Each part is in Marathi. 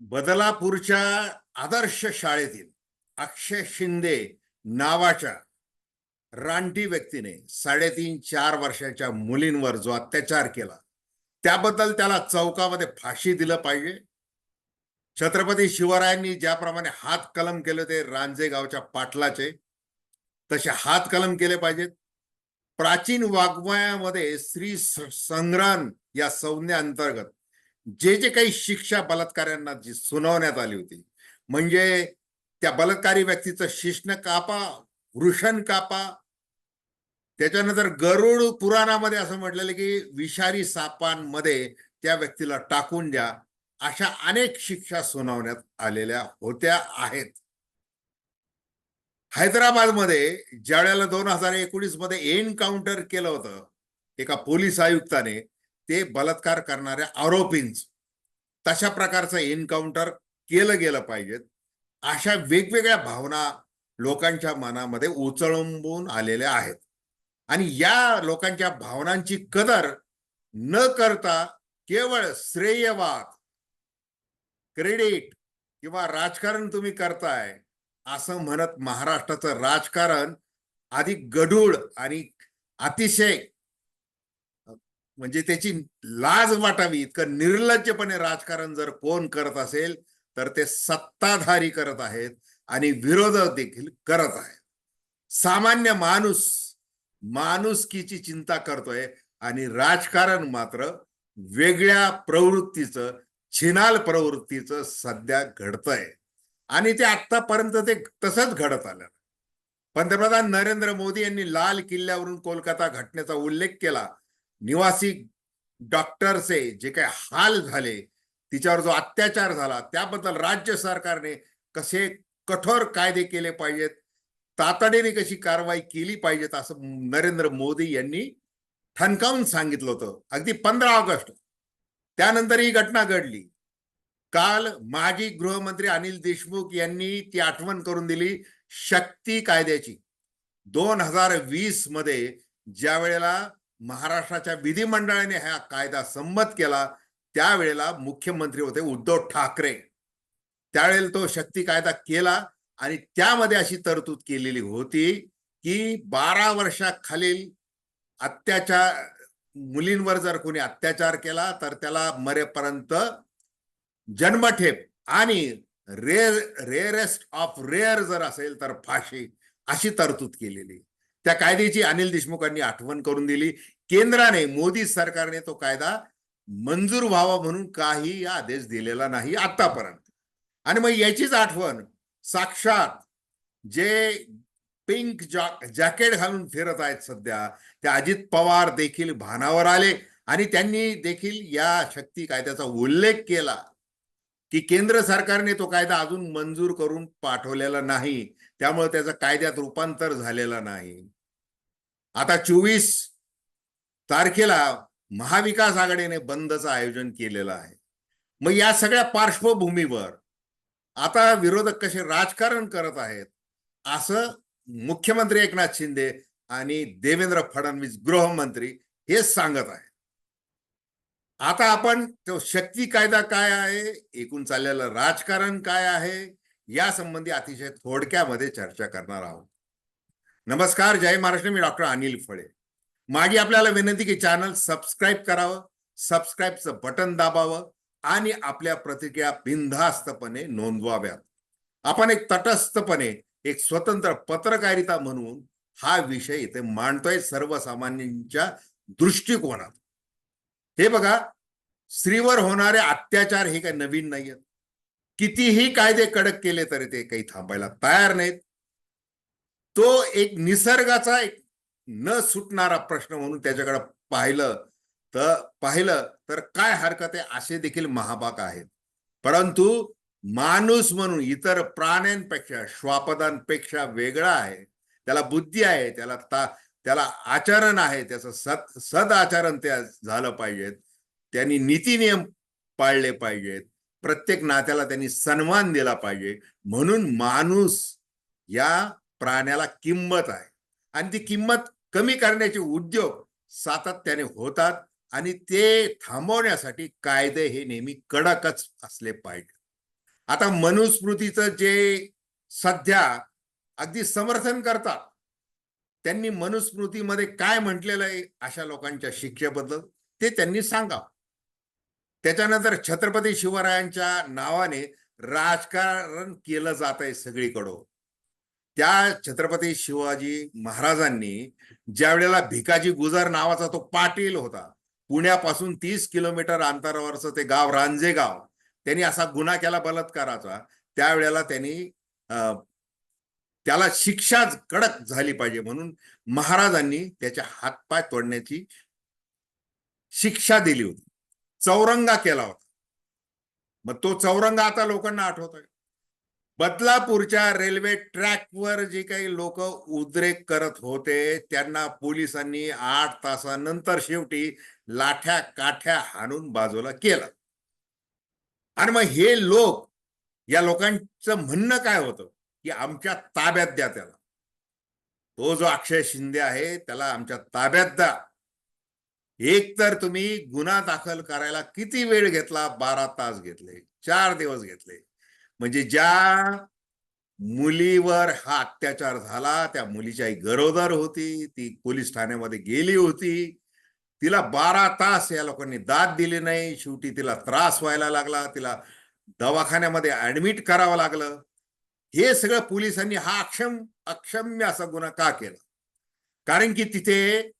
बदलापूरच्या आदर्श शाळेतील अक्षय शिंदे नावाच्या रानटी व्यक्तीने साडेतीन चार वर्षाच्या मुलींवर जो अत्याचार केला त्याबद्दल त्याला चौकामध्ये फाशी दिलं पाहिजे. छत्रपती शिवरायांनी ज्याप्रमाणे हात कलम केले होते रांजे गावच्या पाटलाचे तसे हात कलम केले पाहिजेत. प्राचीन वाङ्मयामध्ये श्री स- संग्राम या संज्ञा अंतर्गत जे जे काही शिक्षा बलात्कार्यांना जी सुनावण्यात आली होती म्हणजे त्या बलात्कारी व्यक्तीचं शिश्न कापा वृषण कापा त्याच्यानंतर गरुड पुराणामध्ये असं म्हटलेलं की विषारी सापांमध्ये त्या व्यक्तीला टाकून द्या अशा अनेक शिक्षा सुनावण्यात आलेल्या होत्या आहेत. हैदराबादमध्ये ज्या वेळेला दोन हजार एकोणीसमध्ये एन्काउंटर केलं होतं एका पोलीस आयुक्ताने ते बलात्कार करणाऱ्या आरोपींच. तशा प्रकारचं एन्काउंटर केलं गेलं पाहिजेत अशा वेगवेगळ्या भावना लोकांच्या मनामध्ये उचळंबून आलेल्या आहेत. आणि या लोकांच्या भावनांची कदर न करता केवळ श्रेयवाद क्रेडिट किंवा राजकारण तुम्ही करताय असं म्हणत महाराष्ट्राचं राजकारण अधिक गढूळ आणि अतिशय म्हणजे त्याची लाज वाटावी. इतकं निर्लज्जपणे राजकारण जर कोण करत असेल तर ते सत्ताधारी करत आहेत आणि विरोधक देखील करत आहेत. सामान्य माणूस माणुसकीची चिंता करतोय आणि राजकारण मात्र वेगळ्या प्रवृत्तीचं छिनाल प्रवृत्तीचं सध्या घडतंय. आणि ते आतापर्यंत ते तसंच घडत आलं. पंतप्रधान नरेंद्र मोदी यांनी लाल किल्ल्यावरून कोलकाता घटनेचा उल्लेख केला. निवासी डॉक्टरचे जे काही हाल झाले तिच्यावर जो अत्याचार झाला त्याबद्दल राज्य सरकारने कसे कठोर कायदे केले पाहिजेत तातडीने कशी कारवाई केली पाहिजेत असं नरेंद्र मोदी यांनी ठणकावून सांगितलं होतं. अगदी पंधरा ऑगस्ट. त्यानंतर ही घटना घडली. काल माजी गृहमंत्री अनिल देशमुख यांनी ती आठवण करून दिली शक्ती कायद्याची. दोन हजार वीसमध्ये ज्या वेळेला महाराष्ट्राच्या विधिमंडळाने हा कायदा संमत केला त्यावेळेला मुख्यमंत्री होते उद्धव ठाकरे. त्यावेळेला तो शक्ती कायदा केला आणि त्यामध्ये अशी तरतूद केलेली होती की बारा वर्षाखालील अत्याचार मुलींवर जर कोणी अत्याचार केला तर त्याला मरेपर्यंत जन्मठेप आणि रेअर रेअरेस्ट ऑफ रेअर जर असेल तर फाशी अशी तरतूद केलेली. त्या कायद्याची अनिल देशमुखांनी आठवण करून दिली. केंद्राने मोदी सरकारने तो कायदा मंजूर व्हावा म्हणून काही आदेश दिलेला नाही आतापर्यंत. आणि मग याचीच आठवण साक्षात जे पिंक जॅकेट घालून फिरत आहेत सध्या ते अजित पवार देखील भानावर आले. आणि त्यांनी देखील या शक्ती कायद्याचा उल्लेख केला की केंद्र सरकारने तो कायदा अजून मंजूर करून पाठवलेला नाही. त्यामुळे त्याचं कायद्यात रूपांतर झालेलं नाही. आता चोवीस तारखेला महाविकास आघाडीने बंदचं आयोजन केलेलं आहे. मग या सगळ्या पार्श्वभूमीवर आता विरोधक कसे राजकारण करत आहेत असं मुख्यमंत्री एकनाथ शिंदे आणि देवेंद्र फडणवीस गृहमंत्री हे सांगत आहेत. आता आपण तो शक्ती कायदा काय आहे एकूण चाललेलं राजकारण काय आहे या संबंधी अतिशय थोडक्यामध्ये चर्चा करणार आहोत. नमस्कार जय महाराष्ट्र. मी डॉक्टर अनिल फळे. माझी आपल्याला विनंती की चॅनल सबस्क्राईब करावं सबस्क्राईबचं बटन दाबावं आणि आपल्या प्रतिक्रिया बिनधास्तपणे नोंदवाव्यात. आपण एक तटस्थपणे एक स्वतंत्र पत्रकारिता म्हणून हा विषय इथे मांडतोय सर्वसामान्यांच्या दृष्टिकोनात. हे बघा स्त्रीवर होणारे अत्याचार हे काही नवीन नाहीयेत. कितीही कायदे कडक केले तरी ते काही थांबायला तयार नाहीत. तो एक निसर्गाचा एक न सुटणारा प्रश्न म्हणून त्याच्याकडे पाहिलं तर पाहिलं तर काय हरकत आहे असे देखील महाभाग आहेत. परंतु माणूस म्हणून इतर प्राण्यांपेक्षा श्वापदांपेक्षा वेगळा आहे. त्याला बुद्धी आहे त्याला ता त्याला आचरण आहे त्याचं सद सद आचरण त्या झालं पाहिजेत. त्यांनी नीती नियम पाळले पाहिजेत. प्रत्येक नात्याला त्यांनी सन्मान दिला पाहिजे. म्हणून माणूस या प्राण्याला किंमत आहे. आणि ती किंमत कमी करण्याचे उद्योग सातत्याने होतात आणि ते थांबवण्यासाठी कायदे हे नेहमी कडकच असले पाहिजे. आता मनुस्मृतीचं जे सध्या अगदी समर्थन करतात त्यांनी मनुस्मृतीमध्ये काय म्हटलेलं आहे अशा लोकांच्या शिक्षेबद्दल ते त्यांनी सांगावं. त्याच्यानंतर छत्रपती शिवरायांच्या नावाने राजकारण केलं जात आहे सगळीकडं. त्या छत्रपती शिवाजी महाराजांनी ज्या वेळेला भिकाजी गुजर नावाचा तो पाटील होता पुण्यापासून तीस किलोमीटर अंतरावरचं ते गाव रांजे गाव त्यांनी असा गुन्हा केला बलात्काराचा त्यावेळेला त्यांनी अं, त्याला शिक्षा कडक झाली पाहिजे म्हणून महाराजांनी त्याचे हातपाय तोडण्याची शिक्षा दिली होती. चौरंगा केला होता. मग तो चौरंगा आता लोकांना आठवतोय. बदलापूरच्या रेल्वे ट्रॅकवर जे काही लोक उद्रेक करत होते त्यांना पोलिसांनी आठ तासानंतर शेवटी लाठ्या काठ्या हाणून बाजूला केलं. आणि मग हे लोक या लोकांचं म्हणणं काय होतं? की आमच्या ताब्यात द्या त्याला. तो जो अक्षय शिंदे आहे त्याला आमच्या ताब्यात द्या. एक तर तुम्ही गुन्हा दाखल करायला किती वेळ घेतला? बारा तास घेतले चार दिवस घेतले. म्हणजे ज्या मुलीवर हा अत्याचार झाला त्या मुलीची आई गरोदर होती ती पोलीस ठाण्यामध्ये गेली होती. तिला बारा तास या लोकांनी दाद दिली नाही. शेवटी तिला त्रास व्हायला लागला. तिला दवाखान्यामध्ये ऍडमिट करावं लागलं. हे सगळं पोलिसांनी हा अक्षम अक्षम्य असा गुन्हा का केला? कारण की तिथे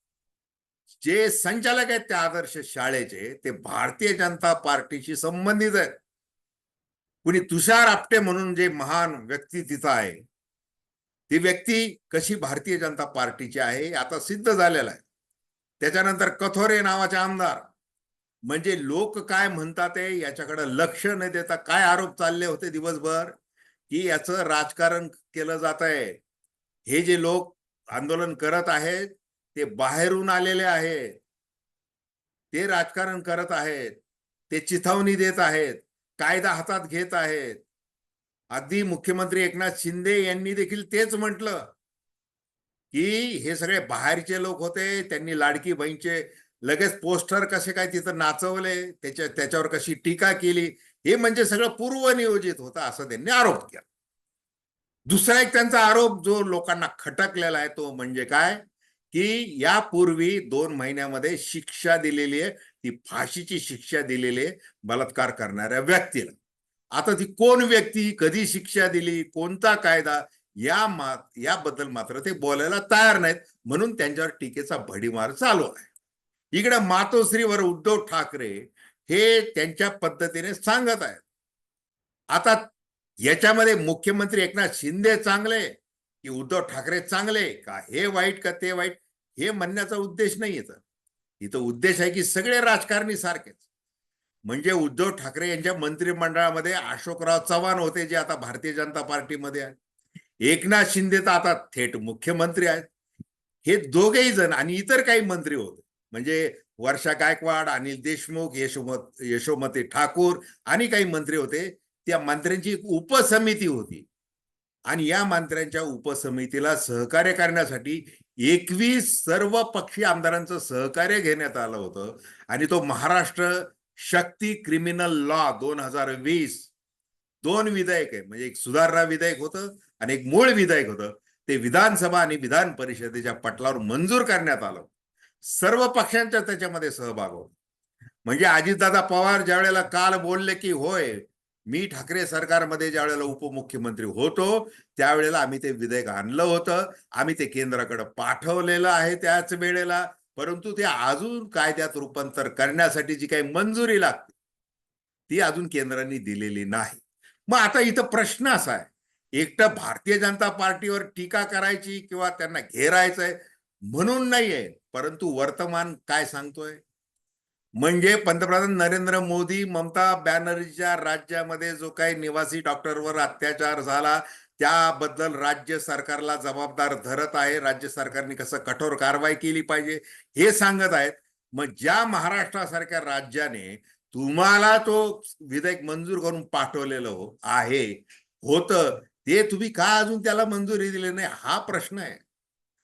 जे संचालक आहेत त्या आदर्श शाळेचे ते भारतीय जनता पार्टीशी संबंधित आहेत. कुणी तुषार आपटे म्हणून जे महान व्यक्ती तिथं आहे ती व्यक्ती कशी भारतीय जनता पार्टीची आहे आता सिद्ध झालेलं आहे. त्याच्यानंतर कथोरे नावाचे आमदार म्हणजे लोक काय म्हणतात याच्याकडे लक्ष न देता काय आरोप चालले होते दिवसभर की याचं राजकारण केलं जात आहे. हे जे लोक आंदोलन करत आहेत ते बाहेरून आलेले आहेत. ते राजकारण करत आहेत. ते चिथावणी देत आहेत. कायदा हातात घेत आहेत. अगदी मुख्यमंत्री एकनाथ शिंदे यांनी देखील तेच म्हटलं की हे सगळे बाहेरचे लोक होते त्यांनी लाडकी बहीणचे लगेच पोस्टर कसे काय तिथं नाचवले त्याच्या त्याच्यावर कशी टीका केली हे म्हणजे सगळं पूर्वनियोजित होतं असं त्यांनी आरोप केला. दुसरा एक त्यांचा आरोप जो लोकांना खटकलेला आहे तो म्हणजे काय? की यापूर्वी दोन महिन्यामध्ये शिक्षा दिलेली आहे ती फाशीची शिक्षा दिलेली आहे बलात्कार करणाऱ्या व्यक्तीला. आता ती कोण व्यक्ती कधी शिक्षा दिली कोणता कायदा या मा याबद्दल मात्र ते बोलायला तयार नाहीत म्हणून त्यांच्यावर टीकेचा भडीमार चालू आहे. इकडे मातोश्रीवर उद्धव ठाकरे हे त्यांच्या पद्धतीने सांगत आहेत. आता याच्यामध्ये मुख्यमंत्री एकनाथ शिंदे चांगले की उद्धव ठाकरे चांगले का? हे वाईट का ते वाईट? हे म्हणण्याचा उद्देश नाही इथं इथं उद्देश आहे की सगळे राजकारणी सारखेच. म्हणजे उद्धव ठाकरे यांच्या मंत्रिमंडळामध्ये अशोकराव चव्हाण होते जे आता भारतीय जनता पार्टीमध्ये आहेत. एकनाथ शिंदे तर आता थेट मुख्यमंत्री आहेत. हे दोघेही जण आणि इतर काही मंत्री होते. म्हणजे वर्षा गायकवाड अनिल देशमुख यशोमत यशोमती ठाकूर आणि काही मंत्री होते. त्या मंत्र्यांची एक उपसमिती होती. आणि या मंत्र्यांच्या उपसमितीला सहकार्य करण्यासाठी एकवीस सर्व पक्षी आमदारांचं सहकार्य घेण्यात आलं होतं. आणि तो महाराष्ट्र शक्ती क्रिमिनल लॉ दोन हजार वीस. दोन विधेयक आहे. म्हणजे एक सुधारणा विधेयक होतं आणि एक मूळ विधेयक होतं. ते विधानसभा आणि विधान परिषदेच्या पटलावर मंजूर करण्यात आलं. सर्व पक्षांचा त्याच्यामध्ये सहभाग होता. म्हणजे अजितदादा पवार ज्या वेळेला काल बोलले की होय मी ठाकरे सरकारमध्ये ज्या वेळेला उपमुख्यमंत्री होतो त्यावेळेला आम्ही ते विधेयक आणलं होतं. आम्ही ते केंद्राकडे पाठवलेलं आहे त्याच वेळेला. परंतु ते अजून कायद्यात रूपांतर करण्यासाठी जी काही मंजुरी लागते ती अजून केंद्राने दिलेली नाही. मग आता इथं प्रश्न असा आहे. एकटं भारतीय जनता पार्टीवर टीका करायची किंवा त्यांना घेरायचंय म्हणून नाहीये परंतु वर्तमान काय सांगतोय? म्हणजे पंतप्रधान नरेंद्र मोदी ममता बॅनर्जीच्या राज्यामध्ये जो काही निवासी डॉक्टरवर अत्याचार झाला त्याबद्दल राज्य सरकारला जबाबदार धरत आहे. राज्य सरकारने कसं कठोर कारवाई केली पाहिजे हे सांगत आहेत. मग ज्या महाराष्ट्रासारख्या राज्याने तुम्हाला तो विधेयक मंजूर करून पाठवलेलं हो- आहे होतं ते तुम्ही का अजून त्याला मंजुरी दिली नाही? हा प्रश्न आहे.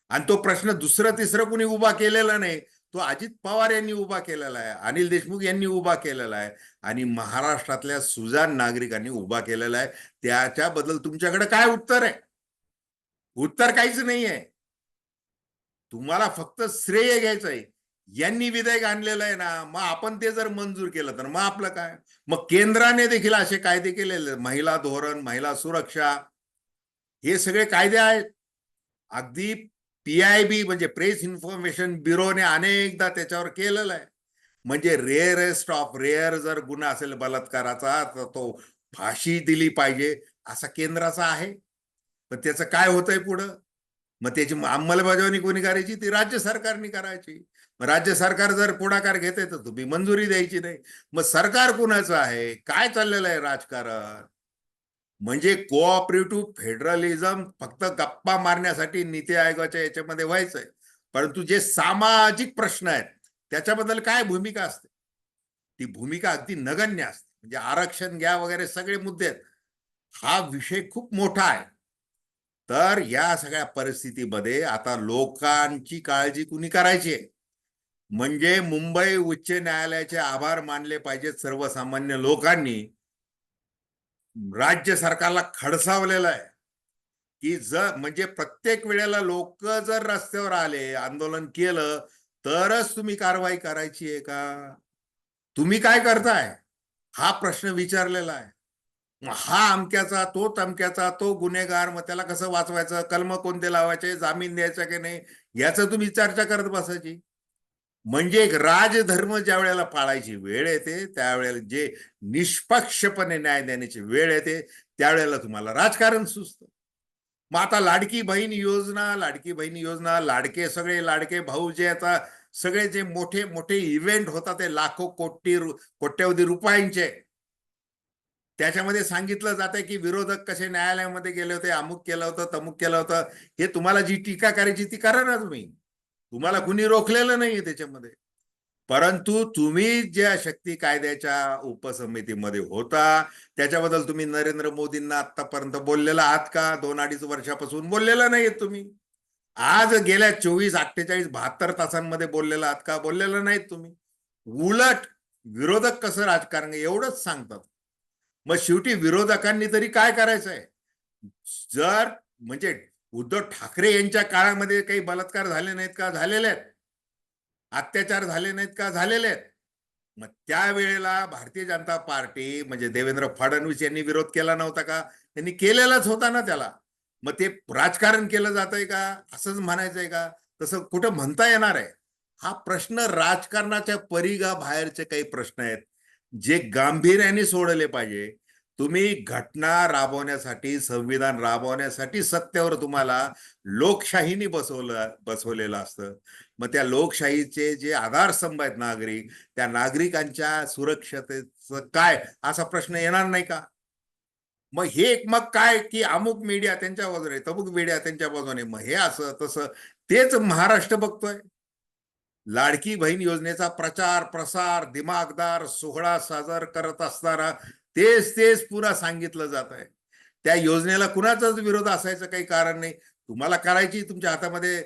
आणि तो प्रश्न दुसरं तिसरं कुणी उभा केलेला नाही. तो अजित पवार यांनी उभा केलेला आहे अनिल देशमुख यांनी उभा केलेला आहे आणि महाराष्ट्रातल्या सुजान नागरिकांनी उभा केलेला आहे. त्याच्याबद्दल तुमच्याकडे काय उत्तर आहे? उत्तर काहीच नाही आहे. तुम्हाला फक्त श्रेय घ्यायचं आहे. यांनी विधेयक आणलेलं आहे ना मग आपण ते जर मंजूर केलं तर मग आपलं काय? मग केंद्राने देखील असे कायदे केलेले महिला धोरण महिला सुरक्षा हे सगळे कायदे आहेत. अगदी पी आय बी म्हणजे प्रेस इन्फॉर्मेशन ब्युरोने अनेकदा त्याच्यावर केलेलं आहे. म्हणजे रेअरेस्ट ऑफ रेअर जर गुन्हा असेल बलात्काराचा तर तो फाशी दिली पाहिजे असा केंद्राचा आहे. पण त्याचं काय होतंय पुढं? मग त्याची अंमलबजावणी कोणी करायची? ती राज्य सरकारने करायची. मग राज्य सरकार जर पुढाकार घेते तर तुम्ही मंजुरी द्यायची नाही. मग सरकार कुणाचं आहे? काय चाललेलं आहे राजकारण? म्हणजे कोऑपरेटिव्ह फेडरलिझम फक्त गप्पा मारण्यासाठी नीती आयोगाच्या याच्यामध्ये व्हायचंय. परंतु जे सामाजिक प्रश्न आहेत त्याच्याबद्दल काय भूमिका असते? ती भूमिका अगदी नगण्य असते. म्हणजे आरक्षण घ्या वगैरे सगळे मुद्दे आहेत. हा विषय खूप मोठा आहे. तर या सगळ्या परिस्थितीमध्ये आता लोकांची काळजी कुणी करायची आहे? म्हणजे मुंबई उच्च न्यायालयाचे आभार मानले पाहिजेत सर्वसामान्य लोकांनी. राज्य सरकारला खडसावलेलं आहे. की जर म्हणजे प्रत्येक वेळेला लोक जर रस्त्यावर आले आंदोलन केलं तरच तुम्ही कारवाई करायची आहे का? तुम्ही काय करताय? हा प्रश्न विचारलेला आहे. हा अमक्याचा तो तमक्याचा तो गुन्हेगार मग त्याला कसं वाचवायचं? कलम कोणते लावायचे? जामीन द्यायचा की नाही? याचं तुम्ही चर्चा करत बसायची. म्हणजे एक राजधर्म ज्या वेळेला पाळायची वेळ येते त्यावेळेला जे निष्पक्षपणे न्याय देण्याची वेळ येते त्यावेळेला तुम्हाला राजकारण सुचतं. मग आता लाडकी बहीण योजना लाडकी बहीण योजना लाडके सगळे लाडके भाऊ जे आता सगळे जे मोठे मोठे इव्हेंट होतात ते लाखो कोटी कोट्यवधी रुपयांचे. त्याच्यामध्ये सांगितलं जातंय की विरोधक कसे न्यायालयामध्ये गेले होते अमुक केलं होतं तमुक केलं होतं हे तुम्हाला जी टीका करायची ती करा ना तुम्ही. तुम्हाला कुणी रोखलेलं नाहीये त्याच्यामध्ये. परंतु तुम्ही ज्या शक्ती कायद्याच्या उपसमितीमध्ये होता त्याच्याबद्दल तुम्ही नरेंद्र मोदींना आतापर्यंत बोललेला आहात का? दोन अडीच वर्षापासून बोललेला नाहीये तुम्ही. आज गेल्या चोवीस अठ्ठेचाळीस बहात्तर तासांमध्ये बोललेला आहात का? बोललेलं नाहीत तुम्ही. उलट विरोधक कसं राजकारण एवढंच सांगतात. मग शेवटी विरोधकांनी तरी काय करायचंय? जर म्हणजे उद्धव ठाकरे यांच्या काळामध्ये काही बलात्कार झाले नाहीत का? झालेले आहेत. अत्याचार झाले नाहीत का? झालेले आहेत. मग त्यावेळेला भारतीय जनता पार्टी म्हणजे देवेंद्र फडणवीस यांनी विरोध केला नव्हता का? त्यांनी केलेलाच होता ना त्याला. मग ते राजकारण केलं जात आहे का? असंच म्हणायचंय का? तसं कुठं म्हणता येणार आहे? हा प्रश्न राजकारणाच्या परिघा बाहेरचे काही प्रश्न आहेत जे गांभीर्याने सोडले पाहिजे. तुम्ही घटना राबवण्यासाठी संविधान राबवण्यासाठी सत्तेवर तुम्हाला लोकशाहीने बसवलं बसवलेलं असतं. मग त्या लोकशाहीचे जे आधारस्तंभ आहेत नागरिक त्या नागरिकांच्या सुरक्षतेचं काय असा प्रश्न येणार नाही का? मग हे एक मग काय की अमुक मीडिया त्यांच्या बाजूने तमुक मीडिया त्यांच्या बाजूने मग हे असं तसं तेच महाराष्ट्र बघतोय. लाडकी बहीण योजनेचा प्रचार प्रसार दिमागदार सोहळा साजर करत असताना तेच तेच पुन्हा सांगितलं जात आहे. त्या योजनेला कुणाचाच विरोध असायचं काही कारण नाही. तुम्हाला करायची तुमच्या हातामध्ये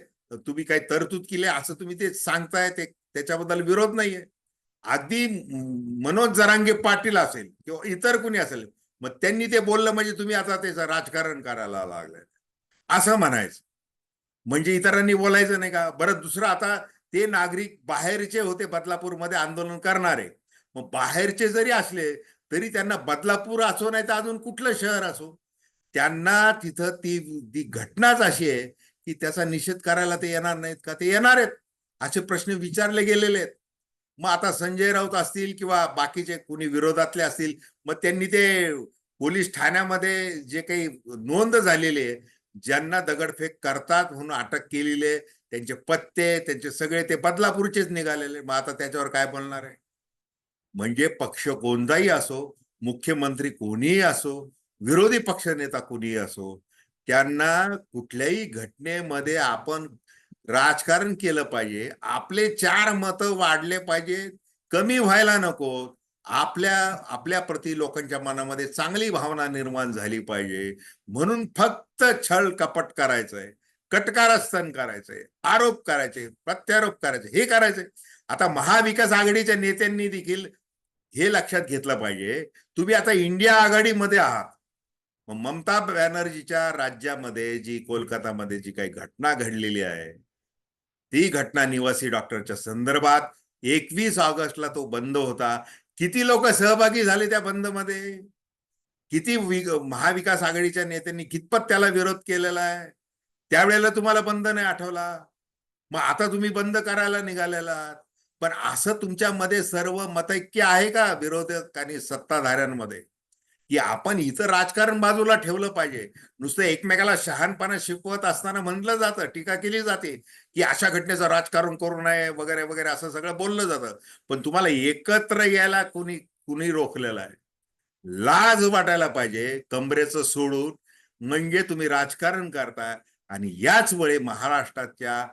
तुम्ही काही तरतूद केली असं तुम्ही ते सांगताय ते त्याच्याबद्दल विरोध नाहीये अगदी मनोज जरांगे पाटील असेल किंवा इतर कुणी असेल मग त्यांनी ते बोललं म्हणजे तुम्ही आता त्याचं राजकारण करायला लागलंय असं म्हणायचं. म्हणजे इतरांनी बोलायचं नाही का? बरं दुसरं आता ते नागरिक बाहेरचे होते बदलापूरमध्ये आंदोलन करणारे. मग बाहेरचे जरी असले तरी त्यांना बदलापूर असो नाही तर अजून कुठलं शहर असो. त्यांना तिथं ती ती घटनाच अशी आहे की त्याचा निषेध करायला ते येणार नाहीत का? ते येणार आहेत. असे प्रश्न विचारले गेलेले आहेत. मग आता संजय राऊत असतील किंवा बाकीचे कुणी विरोधातले असतील मग त्यांनी ते पोलीस ठाण्यामध्ये जे काही नोंद झालेली आहे ज्यांना दगडफेक करतात म्हणून अटक केलेली आहे त्यांचे पत्ते त्यांचे सगळे ते बदलापूरचेच निघालेले मग आता त्याच्यावर काय बोलणार आहे? म्हणजे पक्ष कोणताही असो मुख्यमंत्री कोणीही असो विरोधी पक्षनेता कोणीही असो त्यांना कुठल्याही घटनेमध्ये आपण राजकारण केलं पाहिजे. आपले चार मतं वाढले पाहिजे. कमी व्हायला नको. आपल्या आपल्या प्रति लोकांच्या मनामध्ये चांगली भावना निर्माण झाली पाहिजे. म्हणून फक्त छळ कपट करायचंय. कटकारस्थान करायचंय. आरोप करायचे प्रत्यारोप करायचे हे करायचंय. आता महाविकास आघाडीच्या नेत्यांनी देखील हे लक्षात घेतलं पाहिजे. तुम्ही आता इंडिया आघाडीमध्ये आहात. ममता बॅनर्जीच्या राज्यामध्ये जी कोलकातामध्ये जी काही घटना घडलेली आहे ती घटना निवासी डॉक्टरच्या संदर्भात एकवीस ऑगस्टला तो बंद होता. किती लोक सहभागी झाले त्या बंदमध्ये? किती महाविकास आघाडीच्या नेत्यांनी कितपत त्याला विरोध केलेला आहे? त्यावेळेला तुम्हाला बंद नाही आठवला? मग आता तुम्ही बंद करायला निघालेला आहात. पण असं तुमच्यामध्ये सर्व मतैक्य आहे का विरोधक आणि सत्ताधाऱ्यांमध्ये? की आपण इथं राजकारण बाजूला ठेवलं पाहिजे. नुसतं एकमेकाला शहाणपणा शिकवत असताना म्हणलं जातं टीका केली जाते की अशा घटनेचं राजकारण करू नये वगैरे वगैरे असं सगळं बोललं जातं. पण तुम्हाला एकत्र यायला कुणी कुणी रोखलेलं आहे? लाज वाटायला पाहिजे कमरेचं सोडून. म्हणजे तुम्ही राजकारण करता आणि याच वेळी महाराष्ट्राच्या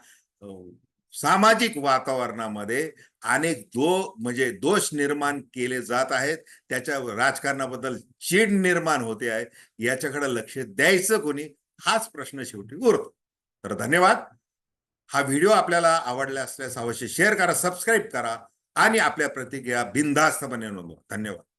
सामाजिक वातावरणामध्ये अनेक दो म्हणजे दोष निर्माण केले जात आहेत. त्याच्या राजकारणाबद्दल चीड निर्माण होते आहे. याच्याकडे लक्ष द्यायचं कोणी? हाच प्रश्न शेवटी उरतो. तर धन्यवाद. हा व्हिडिओ आपल्याला आवडला असल्यास अवश्य शेअर करा सबस्क्राईब करा आणि आपल्या प्रतिक्रिया बिनधास्तपणे नोंदवा धन्यवाद.